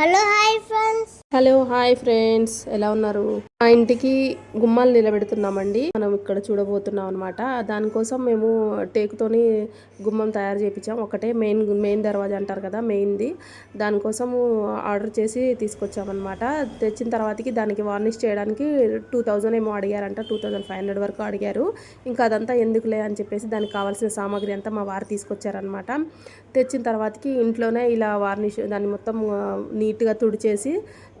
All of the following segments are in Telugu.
Hello hi friends hello hi friends. ఎలా ఉన్నారు? మా ఇంటికి గుమ్మాలు నిలబెడుతున్నామండి. మనం ఇక్కడ చూడబోతున్నాం అనమాట దానికోసం మేము టేకుతోని గుమ్మం తయారు చేయించాం ఒకటే మెయిన్ మెయిన్ దర్వాజా అంటారు కదా మెయిన్ది. దానికోసం ఆర్డర్ చేసి తీసుకొచ్చామన్నమాట తెచ్చిన తర్వాతకి దానికి వార్నిష్ చేయడానికి టూ థౌజండ్ ఏమో అడిగారంట. టూ థౌజండ్ ఫైవ్ హండ్రెడ్ వరకు అడిగారు. ఇంకా అదంతా ఎందుకులే అని చెప్పేసి దానికి కావాల్సిన సామాగ్రి అంతా మా వారు తీసుకొచ్చారనమాట తెచ్చిన తర్వాతకి ఇంట్లోనే ఇలా వార్నిష్ దాన్ని మొత్తం నీట్గా తుడిచేసి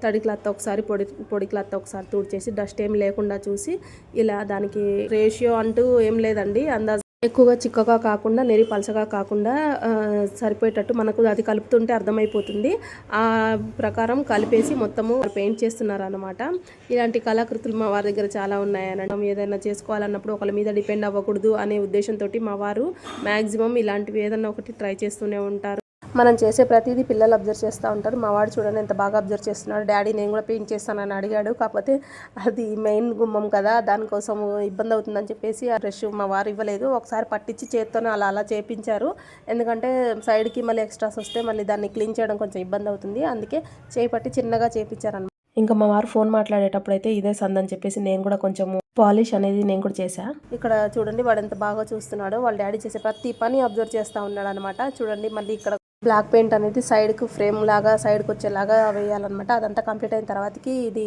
తడి క్లాత్ ఒకసారి పొడి పొడి క్లాత్ ఒకసారి తుడిచేసి డస్ట్ ఏం లేకుండా చూసి ఇలా దానికి రేషియో అంటూ ఏం లేదండి. అందాజ ఎక్కువగా చిక్కగా కాకుండా నెరి పలసగా కాకుండా సరిపోయేటట్టు మనకు అది కలుపుతుంటే అర్థమైపోతుంది. ఆ ప్రకారం కలిపేసి మొత్తము పెయింట్ చేస్తున్నారు అనమాట ఇలాంటి కళాకృతులు మా వారి దగ్గర చాలా ఉన్నాయని ఏదైనా చేసుకోవాలన్నప్పుడు ఒకళ్ళ మీద డిపెండ్ అవ్వకూడదు అనే ఉద్దేశంతో మా వారు మ్యాక్సిమం ఇలాంటివి ఏదైనా ఒకటి ట్రై చేస్తూనే ఉంటారు. మనం చేసే ప్రతిదీ పిల్లలు అబ్జర్వ్ చేస్తూ ఉంటారు. మా వాడు చూడండి ఎంత బాగా అబ్జర్వ్ చేస్తున్నాడు. డాడీ నేను కూడా పెయింట్ చేస్తానని అడిగాడు. కాకపోతే అది మెయిన్ గుమ్మం కదా దానికోసం ఇబ్బంది అవుతుందని చెప్పేసి ఆ బ్రష్ మా వారు ఇవ్వలేదు. ఒకసారి పట్టించి చేత్తోనే అలా అలా చేపించారు. ఎందుకంటే సైడ్కి మళ్ళీ ఎక్స్ట్రాస్ వస్తే మళ్ళీ దాన్ని క్లీన్ చేయడం కొంచెం ఇబ్బంది అవుతుంది. అందుకే చేయి పట్టి చిన్నగా చేపించారనమాట ఇంకా మా వారు ఫోన్ మాట్లాడేటప్పుడు అయితే ఇదే సందని చెప్పేసి నేను కూడా కొంచెము పాలిష్ అనేది నేను కూడా చేశా. ఇక్కడ చూడండి వాడు ఎంత బాగా చూస్తున్నాడు. వాళ్ళ డాడీ చేసే ప్రతి పని అబ్జర్వ్ చేస్తూ ఉన్నాడు అనమాట చూడండి మళ్ళీ ఇక్కడ బ్లాక్ పెయింట్ అనేది సైడ్కు ఫ్రేమ్ లాగా సైడ్కి వచ్చేలాగా వేయాలన్నమాట. అదంతా కంప్లీట్ అయిన తర్వాతకి ఇది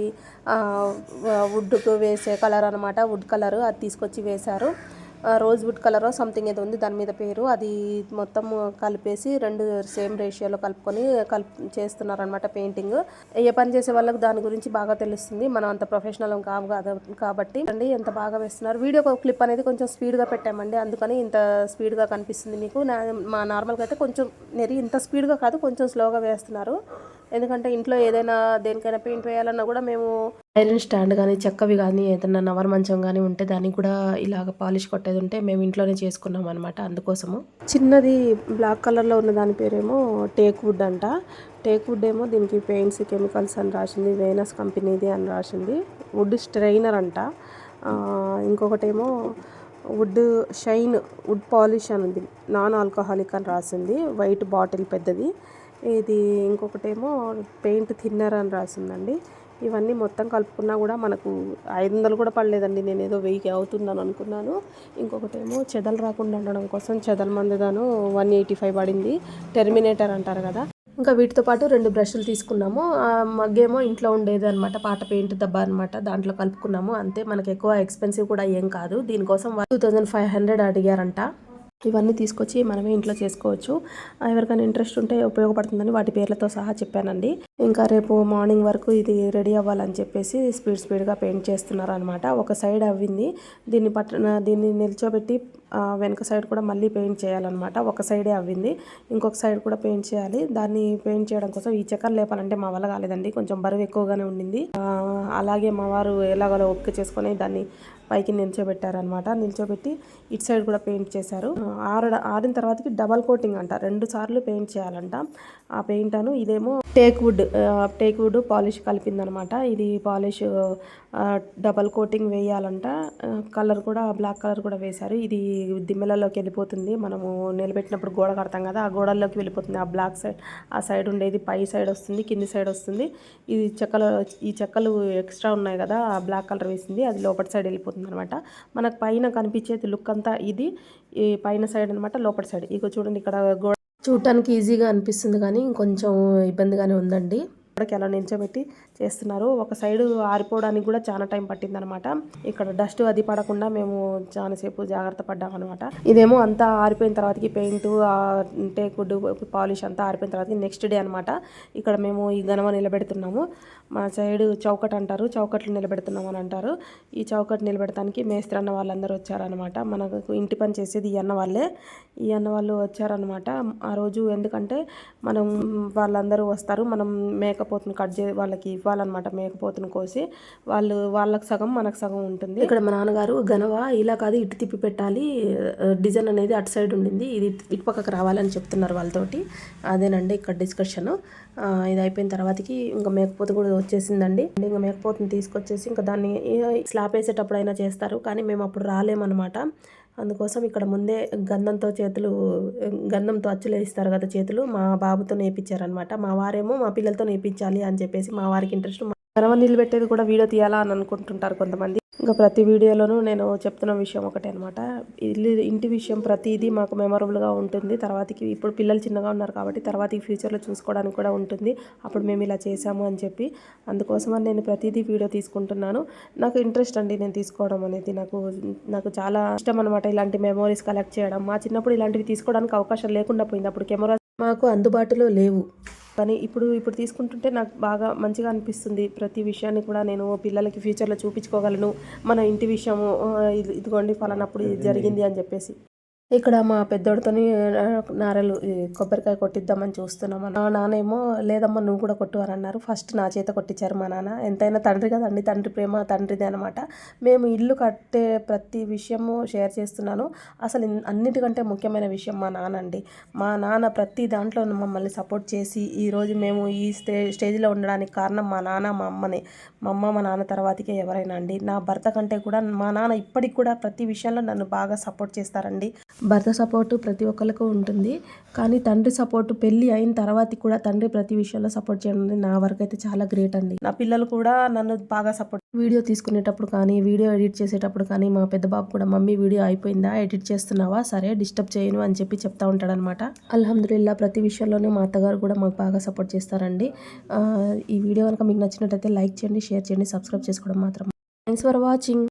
వుడ్కు వేసే కలర్ అనమాట వుడ్ కలర్ అది తీసుకొచ్చి వేశారు. రోజ్ వుడ్ కలర్ సంథింగ్ ఏదో ఉంది దాని మీద పేరు. అది మొత్తం కలిపేసి రెండు సేమ్ రేషియోలో కలుపుకొని కలుపు చేస్తున్నారనమాట పెయింటింగ్ ఏ పని చేసే వాళ్ళకి దాని గురించి బాగా తెలుస్తుంది. మనం అంత ప్రొఫెషనల్ కాదు కాదు కాబట్టి. అండి ఎంత బాగా వేస్తున్నారు. వీడియో క్లిప్ అనేది కొంచెం స్పీడ్గా పెట్టామండి. అందుకని ఇంత స్పీడ్గా కనిపిస్తుంది మీకు. నా మా నార్మల్గా అయితే కొంచెం నెరి ఇంత స్పీడ్గా కాదు కొంచెం స్లోగా వేస్తున్నారు. ఎందుకంటే ఇంట్లో ఏదైనా దేనికైనా పెయింట్ వేయాలన్నా కూడా మేము ఐరన్ స్టాండ్ కానీ చెక్కవి కానీ ఏదైనా నవర్ మంచం కానీ ఉంటే దానికి కూడా ఇలాగ పాలిష్ కొట్టేది ఉంటే మేము ఇంట్లోనే చేసుకున్నాం అనమాట అందుకోసము. చిన్నది బ్లాక్ కలర్లో ఉన్న దాని పేరేమో టేక్ వుడ్ అంట. టేక్ వుడ్ ఏమో దీనికి పెయింట్స్ కెమికల్స్ అని రాసింది వేనస్ కంపెనీది అని రాసింది. వుడ్ స్ట్రైనర్ అంట. ఇంకొకటేమో వుడ్ షైన్ వుడ్ పాలిష్ అని ఉంది. నాన్ ఆల్కహాలిక్ అని రాసింది. వైట్ బాటిల్ పెద్దది. ఇది ఇంకొకటేమో పెయింట్ థిన్నర్ అని రాసిందండి. ఇవన్నీ మొత్తం కలుపుకున్నా కూడా మనకు ఐదు వందలు కూడా పడలేదండి. నేను ఏదో వెయ్యికి అవుతుందని అనుకున్నాను. ఇంకొకటేమో చెదలు రాకుండా ఉండడం కోసం చెదల మందుదాను వన్ ఎయిటీ ఫైవ్ పడింది. టెర్మినేటర్ అంటారు కదా. ఇంకా వీటితో పాటు రెండు బ్రష్లు తీసుకున్నాము. ఆ మగ్గేమో ఇంట్లో ఉండేది అనమాట పాట పెయింట్ దెబ్బ అనమాట దాంట్లో కలుపుకున్నాము. అంతే. మనకు ఎక్కువ ఎక్స్పెన్సివ్ కూడా ఏం కాదు. దీనికోసం టూ థౌజండ్ ఫైవ్ హండ్రెడ్ అడిగారంట. ఇవన్నీ తీసుకొచ్చి మనమే ఇంట్లో చేసుకోవచ్చు. ఎవరికైనా ఇంట్రెస్ట్ ఉంటే ఉపయోగపడుతుందని వాటి పేర్లతో సహా చెప్పానండి. ఇంకా రేపు మార్నింగ్ వరకు ఇది రెడీ అవ్వాలని చెప్పేసి స్పీడ్ స్పీడ్గా పెయింట్ చేస్తున్నారు అనమాట ఒక సైడ్ అవ్వింది. దీన్ని పట్ట దీన్ని నిల్చోబెట్టి వెనక సైడ్ కూడా మళ్ళీ పెయింట్ చేయాలన్నమాట. ఒక సైడే అవ్వింది. ఇంకొక సైడ్ కూడా పెయింట్ చేయాలి. దాన్ని పెయింట్ చేయడం కోసం ఈ చక్కెర లేపాలంటే మా వల్ల కాలేదండి. కొంచెం బరువు ఎక్కువగానే ఉండింది. అలాగే మా వారు ఎలాగోలా ఓపిక చేసుకొని దాన్ని పైకి నిల్చోబెట్టారనమాట నిల్చోబెట్టి ఇటు సైడ్ కూడా పెయింట్ చేశారు. ఆర ఆరిన తర్వాతకి డబల్ కోటింగ్ అంట. రెండు సార్లు పెయింట్ చేయాలంట. ఆ పెయింట్ అను ఇదేమో teak wood teak wood polish కలిపిందనమాట. ఇది పాలిష్ డబల్ కోటింగ్ వేయాలంట. కలర్ కూడా బ్లాక్ కలర్ కూడా వేశారు. ఇది దిమ్మెలలోకి వెళ్ళిపోతుంది. మనము నిలబెట్టినప్పుడు గోడ కడతాం కదా ఆ గోడల్లోకి వెళ్ళిపోతుంది. ఆ బ్లాక్ సైడ్ ఆ సైడ్ ఉండేది పై సైడ్ వస్తుంది కింది సైడ్ వస్తుంది. ఇది చెక్కలు ఈ చెక్కలు ఎక్స్ట్రా ఉన్నాయి కదా ఆ బ్లాక్ కలర్ వేసింది. అది లోపల సైడ్ వెళ్ళిపోతుంది అనమాట. మనకు పైన కనిపించేది లుక్ అంతా ఇది. ఈ పైన సైడ్ అనమాట లోపల సైడ్. ఇక చూడండి ఇక్కడ గోడ చూడటానికి ఈజీగా అనిపిస్తుంది కానీ ఇంకొంచెం ఇబ్బందిగానే ఉందండి. గోడకి అలా నిల్చోబెట్టి చేస్తున్నారు. ఒక సైడ్ ఆరిపోవడానికి కూడా చాలా టైం పట్టిందనమాట. ఇక్కడ డస్ట్ అది పడకుండా మేము చాలాసేపు జాగ్రత్త పడ్డాం అనమాట ఇదేమో అంతా ఆరిపోయిన తర్వాతకి పెయింట్ టేకుడ్ పాలిష్ అంతా ఆరిపోయిన తర్వాత నెక్స్ట్ డే అనమాట. ఇక్కడ మేము ఈ గనమ నిలబెడుతున్నాము. మా సైడ్ చౌకట్ అంటారు. చౌకట్లు నిలబెడుతున్నాం అని అంటారు. ఈ చౌకట్ నిలబెడటానికి మేస్త్రి అన్న వాళ్ళందరూ వచ్చారనమాట. మనకు ఇంటి పని చేసేది ఈ అన్న వాళ్ళే. ఈ అన్న వాళ్ళు వచ్చారనమాట. ఆ రోజు ఎందుకంటే మనం వాళ్ళందరూ వస్తారు. మనం మేకపోతును కట్ చే వాళ్ళకి ఇవ్వాలన్నమాట మేకపోతును కోసి. వాళ్ళు వాళ్ళకి సగం మనకు సగం ఉంటుంది. ఇక్కడ మా నాన్నగారు గనవ ఇలా కాదు ఇటు తిప్పి పెట్టాలి డిజైన్ అనేది అటు సైడ్ ఉండింది ఇది ఇటు పక్కకు రావాలని చెప్తున్నారు వాళ్ళతోటి. అదేనండి ఇక్కడ డిస్కషన్. ఇది అయిపోయిన తర్వాతకి ఇంకా మేకపోత కూడా వచ్చేసిందండి. ఇంకా మేకపోతను తీసుకొచ్చేసి ఇంకా దాన్ని స్లాబ్ వేసేటప్పుడు అయినా చేస్తారు కానీ మేము అప్పుడు రాలేమన్నమాట. అందుకోసం ఇక్కడ ముందే గంధంతో చేతులు గంధంతో అచ్చులు వేస్తారు కదా చేతులు మా బాబుతో నేర్పించారనమాట మా వారేమో మా పిల్లలతో నేర్పించాలి అని చెప్పేసి మా వారికి ఇంట్రెస్ట్ గరవ నిలబెట్టేది కూడా వీడియో తీయాలా అని అనుకుంటుంటారు కొంతమంది. ఇంకా ప్రతి వీడియోలోనూ నేను చెప్తున్న విషయం ఒకటే అనమాట ఇల్లు ఇంటి విషయం ప్రతిదీ మాకు మెమొరబుల్గా ఉంటుంది. తర్వాతకి ఇప్పుడు పిల్లలు చిన్నగా ఉన్నారు కాబట్టి తర్వాత ఫ్యూచర్లో చూసుకోవడానికి కూడా ఉంటుంది. అప్పుడు మేము ఇలా చేసాము అని చెప్పి అందుకోసమని నేను ప్రతిదీ వీడియో తీసుకుంటున్నాను. నాకు ఇంట్రెస్ట్ అండి నేను తీసుకోవడం అనేది. నాకు నాకు చాలా ఇష్టం అనమాట ఇలాంటి మెమోరీస్ కలెక్ట్ చేయడం. మా చిన్నప్పుడు ఇలాంటివి తీసుకోవడానికి అవకాశం లేకుండా పోయింది. అప్పుడు కెమెరా మాకు అందుబాటులో లేవు. కానీ ఇప్పుడు ఇప్పుడు తీసుకుంటుంటే నాకు బాగా మంచిగా అనిపిస్తుంది. ప్రతి విషయాన్ని కూడా నేను పిల్లలకి ఫ్యూచర్లో చూపించుకోగలను. మన ఇంటి విషయము ఇదిగోండి ఫలానప్పుడు ఇది జరిగింది అని చెప్పేసి. ఇక్కడ మా పెద్దోడితోని నారలు కొబ్బరికాయ కొట్టిద్దామని చూస్తున్నాం మా నాన్నేమో లేదమ్మా నువ్వు కూడా కొట్టు అని అన్నారు ఫస్ట్ నా చేత కొట్టించారు మా నాన్న. ఎంతైనా తండ్రి కదండి తండ్రి ప్రేమ తండ్రిదే అనమాట మేము ఇల్లు కట్టే ప్రతి విషయము షేర్ చేస్తున్నాను. అసలు అన్నిటికంటే ముఖ్యమైన విషయం మా నాన్న అండి మా నాన్న ప్రతి దాంట్లో మమ్మల్ని సపోర్ట్ చేసి ఈరోజు మేము ఈ స్టే స్టేజ్లో ఉండడానికి కారణం మా నాన్న మా అమ్మనే. మా అమ్మ మా నాన్న తర్వాతకే ఎవరైనా అండి. నా భర్త కంటే కూడా మా నాన్న ఇప్పటికి కూడా ప్రతి విషయంలో నన్ను బాగా సపోర్ట్ చేస్తారండి. భర్త సపోర్టు ప్రతి ఒక్కరికి ఉంటుంది. కానీ తండ్రి సపోర్టు పెళ్ళి అయిన తర్వాత కూడా తండ్రి ప్రతి విషయంలో సపోర్ట్ చేయడం నా వరకు అయితే చాలా గ్రేట్ అండి. నా పిల్లలు కూడా నన్ను బాగా సపోర్ట్ వీడియో తీసుకునేటప్పుడు కానీ వీడియో ఎడిట్ చేసేటప్పుడు కానీ మా పెద్ద బాబు కూడా మమ్మీ వీడియో అయిపోయిందా? ఎడిట్ చేస్తున్నావా? సరే డిస్టర్బ్ చేయను అని చెప్పి చెప్తా ఉంటాడనమాట అల్హమ్దుల్లా ప్రతి విషయంలోనే మా అత్తగారు కూడా మాకు బాగా సపోర్ట్ చేస్తారండి. ఈ వీడియో కనుక మీకు నచ్చినట్టయితే లైక్ చేయండి షేర్ చేయండి సబ్స్క్రైబ్ చేసుకోవడం మాత్రం. Thanks for watching